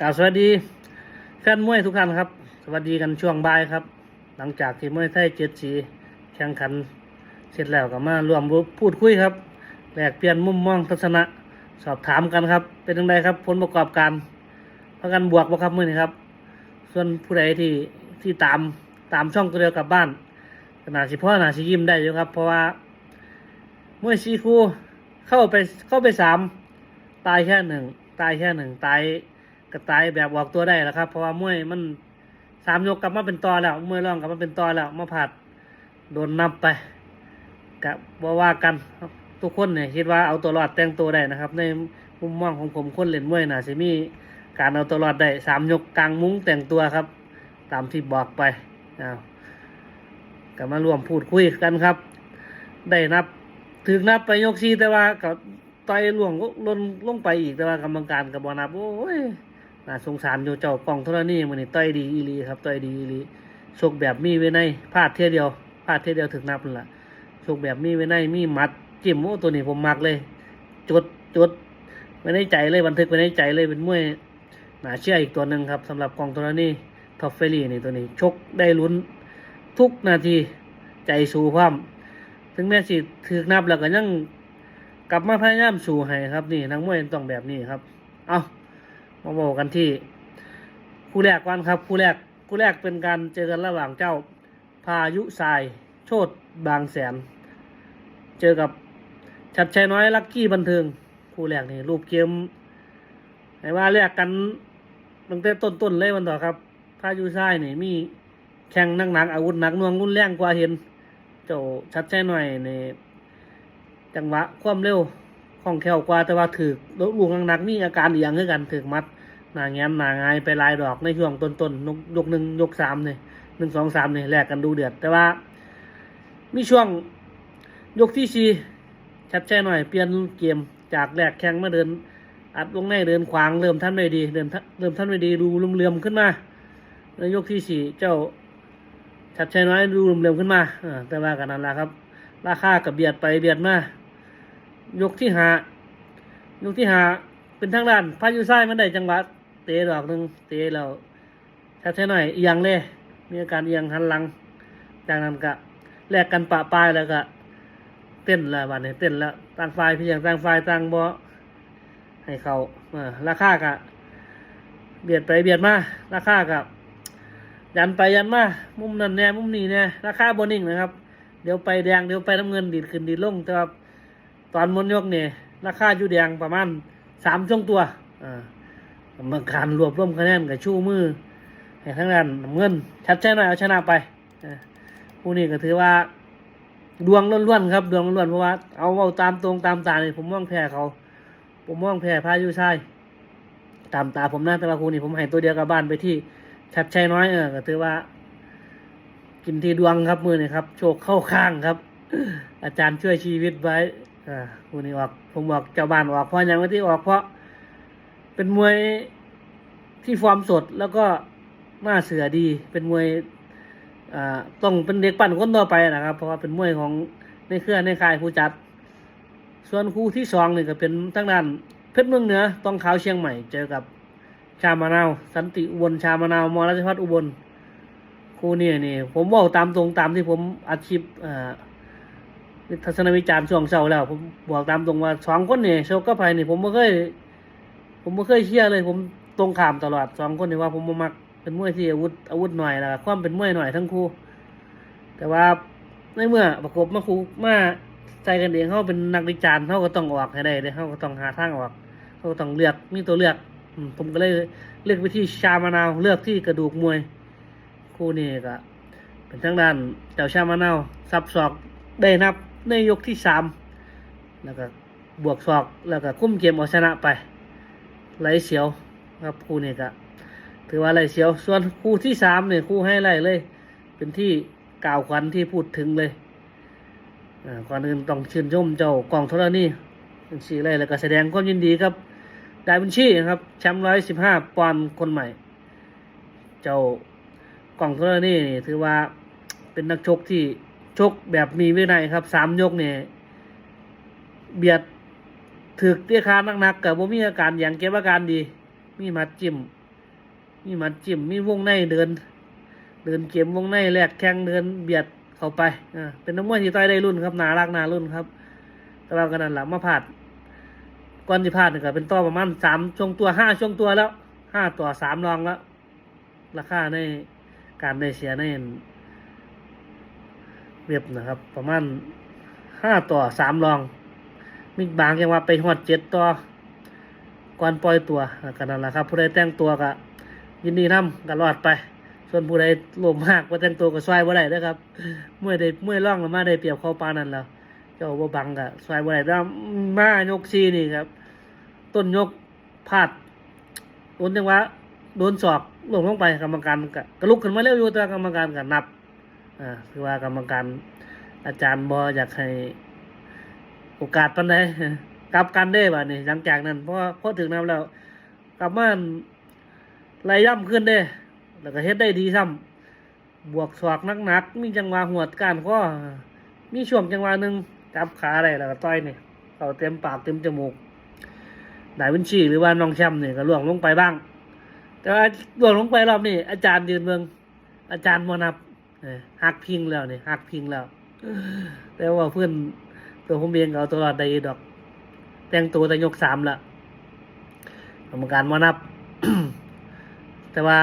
กล่าวสวัสดีแฟนมวยทุกท่านครับ สวัสดีกันช่วงบ่ายครับ หลังจากที่มวยไทยเจ็ดสีแข่งขันเสร็จแล้วก็มาร่วมพูดคุยครับแลกเปลี่ยนมุมมองทัศนะสอบถามกันครับ เป็นยังไงครับ ผลประกอบการพากันบวกบ่ครับมื่อนี้ครับ ส่วนผู้ใดที่ที่ตามตามช่องตัวเดียวกลับบ้านขนาดสิพ่อขนาดสิยิ้มได้อยู่ครับ เพราะว่ามวยซีคูเข้าไปเข้าไปสามตายแค่หนึ่งตายแค่หนึ่งตาย ก็ตายแบบออกตัวได้แล้วครับ เพราะว่ามวยมันสามยกกลับมาเป็นตอแล้วมวยร่องกลับมาเป็นตอแล้ว มาผัดโดนนับไปกับว่าว่ากันทุกคนเนี่ยคิดว่าเอาตัวรอดแต่งตัวได้นะครับ ในมุมมองของผมคนเล่นมวยน่ะสิมีการเอาตัวรอดได้สามยกกลางมุ้งแต่งตัวครับ ตามที่บอกไปอ้าวก็มารวมพูดคุยกันครับ ได้นับถึงนับไปยกซีแต่ว่าก็ต่อยล่วงลนลงไปอีกแต่ว่ากรรมการกับบอนับโอ้ย น่าสงสารอยู่เจ้ากองเท่านี้มันนี่ต่อยดีอีหลีครับต่อยดีอีหลีโชคแบบมีไว้ในพลาดเท่เดียวพลาดเท่เดียวถึงนับนั่นแหละโชคแบบมีไว้ในมีหมัดจิ้มโอ้ตัวนี้ผมมักเลย จดจดไว้ในใจเลยบันทึกไว้ในใจเลยเป็นมวยน่าเชื่ออีกตัวหนึ่งครับสำหรับกองตัวนี้ท็อปเฟรี่นี่ตัวนี้ชกได้ลุ้นทุกนาทีใจสู้พร้อมถึงแม้สิถือนับแล้วก็ยังกลับมาพยายามสู่ให้ครับนี่นักมวยต้องแบบนี้ครับ เอา มาบอกกันที่คู่แรกก่อนครับคู่แรกคู่แรกเป็นการเจอกันระหว่างเจ้าพายุทราย โชดบางแสน เจอกับชัดชัยน้อยลักกี้บันเทิงคู่แรกนี่รูปเกมให้ว่าแรกกันตั้งแต่ต้นๆเลยวันต่อครับพายุทรายนี่มีแข่งหนักๆอาวุธหนักน่วงรุนแรงกว่าเห็น เจ้าชัดใจหน่อยในจังหวะความเร็ว คล่องแคล่วกว่าแต่ว่าถือลูกหนักๆมีอาการเอียงคือกันถือมัดหนาแง้มหนางายไปลายดอกในช่วงต้นๆนยกหนึ่งยกสามเนี่ยหนึ่งสองสามเนี่ยแลกกันดูเดือด แต่ว่ามีช่วงยกที่สี่ชัดใจหน่อยเปลี่ยนเกมจากแรกแข่งมาเดิน อัดลงในเดินขวางเริ่มท่านไม่ดีเดินเริ่มท่านไม่ดีดูลุ่มเลื่อมขึ้นมาในยกที่สี่เจ้าชัดชัยน้อยดูเร็วๆขึ้นมาอแต่ว่ากันนั้นแหละครับ ราคากับเบียดไปเบียดมา ยกที่หายกที่หาเป็นทางด้านพายุไส้มันได้จังหวะเตะดอกหนึ่งเตะแล้วชัดชัยน้อยเอียงเลยมีอาการเอียงหันหลัง จากนั้นก็แลกกันปะปลายแล้วก็ เต้นแล้ววันนี้เต้นแล้วต่างฝ่ายพี่อย่างต่างฝ่ายต่างบ่ให้เขาอราคาก็เบียดไปเบียดมาราคาก็ยันไปยันมามุมนั้นแน่มุมนี้แน่ราคาบนิ่งนะครับ เดี๋ยวไปแดงเดี๋ยวไปน้ำเงินดีดขึ้นดีดลงแต่ว่า ตอนมนยกเนี่ยราคาอยู่แดงประมาณสามช่วงตัวอ่ากรรมการรวบรวมคะแนนกับชูมือให้ทั้งนั้นน้ำเงิน ชัดใช่หน่อยเอาชนะไปอ่าผู้นี้ก็ถือว่า ดวงล้วนๆครับดวงล้วนเพราะว่าเอาเอาตามตรงตามตาเนี่ยผมมองแพ้เขา ผมมองแพ้พายุชายตามตาผมนะแต่ว่าคู่นี้ผมให้ตัวเดียวกับบ้านไปที่ชัดชัยน้อยเออก็ถือว่า กินทีดวงครับมือนี่ครับ โชคเข้าข้างครับ อาจารย์ช่วยชีวิตไว้ อ่าคู่นี้ออก ผมบอกเจ้าบ้านออกเพราะอย่างว่ที่ออกเพราะ เป็นมวยที่ฟอร์มสดแล้วก็หน้าเสือดี เป็นมวยอ่าต้องเป็นเด็กปั่นคนต่อไปนะครับ เพราะว่าเป็นมวยของในเครือในค่ายผู้จัด ส่วนคู่ที่สองนี่ก็เป็นทางด้านเพชรเมืองเหนือต้องขาวเชียงใหม่ เจอกับชามะนาว สันติอุบลชามะนาวมอราชพัฒอุบลคู่นี้นี่ ผมบอกตามตรงตามที่ผมอาชีพอ่า ทัศนวิจารณ์ช่วงเช้าแล้ว ผมบอกตามตรงว่าสองคนนี่โชคกับไพนี่ผมไม่เคย ผมไม่เคยเชื่อเลย ผมตรงขามตลอดสองคนนี่ว่าผมมักเป็นมวยที่อาวุธอาวุธหน่อยแล้วความเป็นมวยหน่อยทั้งคู่ แต่ว่าในเมื่อประกบมาคู่มาใจกันเองเขาเป็นนักวิจารณ์เขาก็ต้องออกให้ได้เลยเขาก็ต้องหาทางออกเขาก็ต้องเลือกมีตัวเลือกผมก็เลยเลือกไปที่ชามะนาวเลือกที่กระดูกมวย คู่นี้ก็เป็นทางด้านเจ้าชามะนาวซับศอกได้นับ ในยกที่สามแล้วก็บวกศอกแล้วก็คุ้มเกมเอาชนะไปไหลเสียวครับคู่นี้ก็ถือว่าไหลเสียว ส่วนคู่ที่สามเนี่ยคู่ให้ไหลเลย เป็นที่กล่าวขวัญที่พูดถึงเลยอ่าก่อนอื่นต้องชื่นชมเจ้ากองโทรนี่ทั้งสี่เลแล้วก็แสดงความยินดีครับดาวินชีนะครับแชมป์ร้อยสิบห้าปอนด์คนใหม่ เจ้ากล่องโทรนนี่ถือว่าเป็นนักชกที่ ชกแบบมีวินัยครับสามยกเนี่ยเบียดถือเตี้ยคานักๆกับว่ามีอาการอย่างเก็บอาการดี มีมัดจิ้ม มีมัดจิ้ม มีวงในเดิน เดินเกมวงในแลกแข้งเดินเบียดเข้าไปอ่าเป็นนักมวยที่ต่อยได้รุ่นครับนารักนารุ่นครับ แต่ว่ากันนั้นหละมาพลาดก่อนที่พลาดนี่ก็เป็นต่อประมาณสามช่วงตัวห้าช่วงตัวแล้วห้าต่อสามรองแล้ว ราคาในการได้เสียใน เว็บนะครับ ประมาณห้าต่อสามรอง มีบางยังว่าไปหอดเจ็ดต่อก่อนปล่อยตัวกันนั่นแหละครับ ผู้ใดแต่งตัวก็ยินดีนำก็รอดไป ส่วนผู้ใดโลภมากว่าแต่งตัวก็ซอยบ่ได้เด้อครับ เมื่อได้เมื่อร่องมาได้เปรียบเข้าปานั่นแล้วเจ้าบ่บังก็ซอยบ่ได้แต่ว่ามายกซีนี่ครับ ต้นยกพลาดโดนจังหวะโดนศอกลงลงไปกรรมการก็ลุกขึ้นมาเร็วอยู่แต่กรรมการก็นับ อ่าคือว่ากรรมการอาจารย์บ่อยากให้โอกาสปานใดกลับกันได้บ่นี่หลังจากนั้นเพราะว่าพอถึงนั้นแล้ว กลับมาไล่ย่ำขึ้นได้ แล้วก็เฮ็ดได้ดีซ้ำบวกศอกหนักๆมีจังหวะหัวดการข้อมีช่วงจังหวะหนึ่งจับขาได้แล้วก็ต่อยนี่เขาเต็มปากเต็มจมูกนายวินชีหรือว่าน้องแชมป์เนี่ยก็ล่วงลงไปบ้าง แต่ว่าล่วงลงไปรอบนี้อาจารย์ยืนเมือง อาจารย์มนับ หักพิงแล้วนี่หักพิงแล้ว แต่ว่าเพื่อนตัวผมเองเอาตัวรอดได้ดอก แต่งตัวแต่ยกสามละกรรมการมานับ แต่ว่า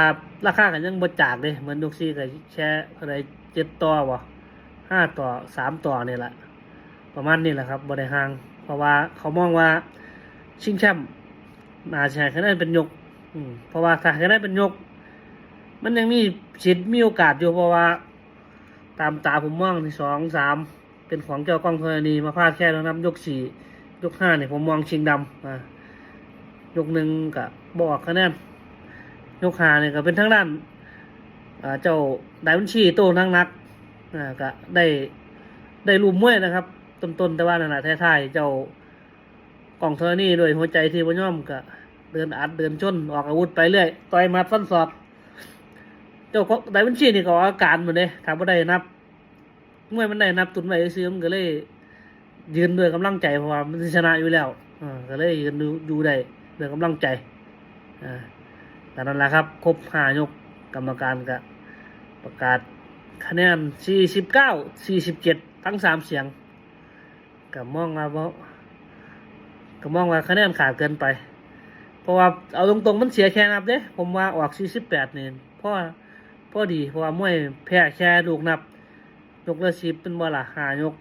ราคากันยังบดจากเลยเหมือนยกซี่กับแช่อะไรเจ็ดต่อวะห้าต่อสามต่อนี่แหละประมาณนี้แหละครับบริหางเพราะว่าเขามองว่าชิงแชมป์น่าจะให้คะแนนเป็นยกเพราะว่าถ้าคะแนนเป็นยก มันยังมีสิทธิ์มีโอกาสอยู่เพราะว่า ตามตาผมมองที่สองสามเป็นของเจ้ากล้องธรณีมาพลาดแค่แล้วนับยกสี่ยกห้าเนี่ยผมมองชิงดำอ่ายกหนึ่งกับบอกคะแนนยกหาเนี่ยก็เป็นทั้งด้านอ่าเจ้าไดวันชีโตทั้งนักอ่าก็ได้ได้รูมมวยนะครับ ต้นๆแต่ว่านั่นแหละท้ายๆเจ้ากล้องธรณีโดวยหัวใจที่บ่ย่อมก็เดินอัดเดินชนออกอาวุธไปเรื่อยต่อยมัดฟันศอก เจ้าของไดวินชีนี่ก็ออาการหมดเลยถามว่าได้นับเมื่อมันได้นับตุนไว้ซื้อมันก็เลย ยืนด้วยกำลังใจเพราะว่ามันชนะอยู่แล้วอก็เลยยืนดูดูได้ด้วยกำลังใจอ่าแต่นั่นแหละครับ ครบห้ายกกรรมการก็ประกาศคะแนน 49 47 ทั้งสามเสียงก็มองว่าก็มองว่าคะแนนขาดเกินไป เพราะว่าเอาตรงๆมันเสียแค่นับเด้ผมว่าออก 48 นี่เพราะ พอดีเพราะว่ามวยแพ้แค่ลูกนับ ยกละสิบเป็นบ่ละหายก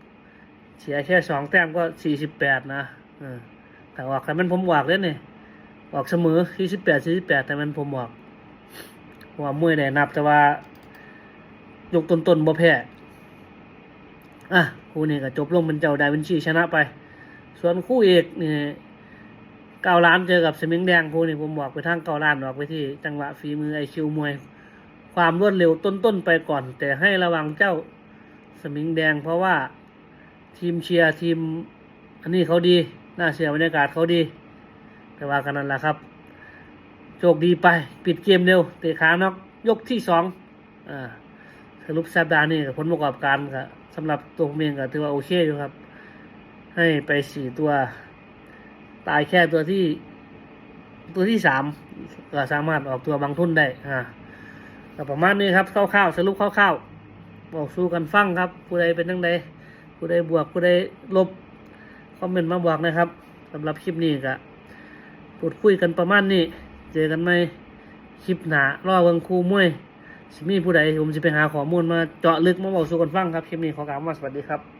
เสียแค่สองแต้มก็สี่สิบแปดนะแต่ออกแต่มันผมออกเลยนี่ออกเสมอสี่สิบแปดสี่สิบแปดแต่มันผมออกเพราะว่ามวยได้นับแต่ว่ายกต้นๆบ่แพ้อะคู่นี้ก็จบลงเป็นเจ้าไดวินชีชนะไป ส่วนคู่เอกนี่เก้าล้านเจอกับสมิงแดงคู่นี้ผมบอกไปทางเก้าล้านออกไปที่จังหวะฝีมือไอคิวมวย ความรวดเร็วต้นๆไปก่อน แต่ให้ระวังเจ้าสมิงแดง เพราะว่าทีมเชียร์ทีม อันนี้เขาดีน่าเชียร์บรรยากาศเขาดีแต่ว่ากันนั่นแหละครับ โชคดีไป ปิดเกมเร็วเตะขานอกยกที่สองอ่าสรุปสัปดาห์นี้กับผลประกอบการก็สำหรับตัวผมเองก็ถือว่าโอเคอยู่ครับ ให้ไปสี่ตัว ตายแค่ตัวที่ ตัวที่สามก็สามารถออกตัวบางทุนได้อ่า ก็ประมาณนี้ครับคร่าวๆสรุปคร่าวๆบอกสู้กันฟังครับผู้ใดเป็นทั้งใดผู้ใดบวกผู้ใดลบคอมเมนต์มาบอกนะครับสำหรับคลิปนี้ก็พูดคุยกันประมาณนี้ เจอกันไหมคลิปหนารอเบิงคูมวยสิมีผู้ใดผมจะไปหาข้อมูลมาเจาะลึกมาบอกสู้กันฟังครับ คลิปนี้ขอกล่าวว่าสวัสดีครับ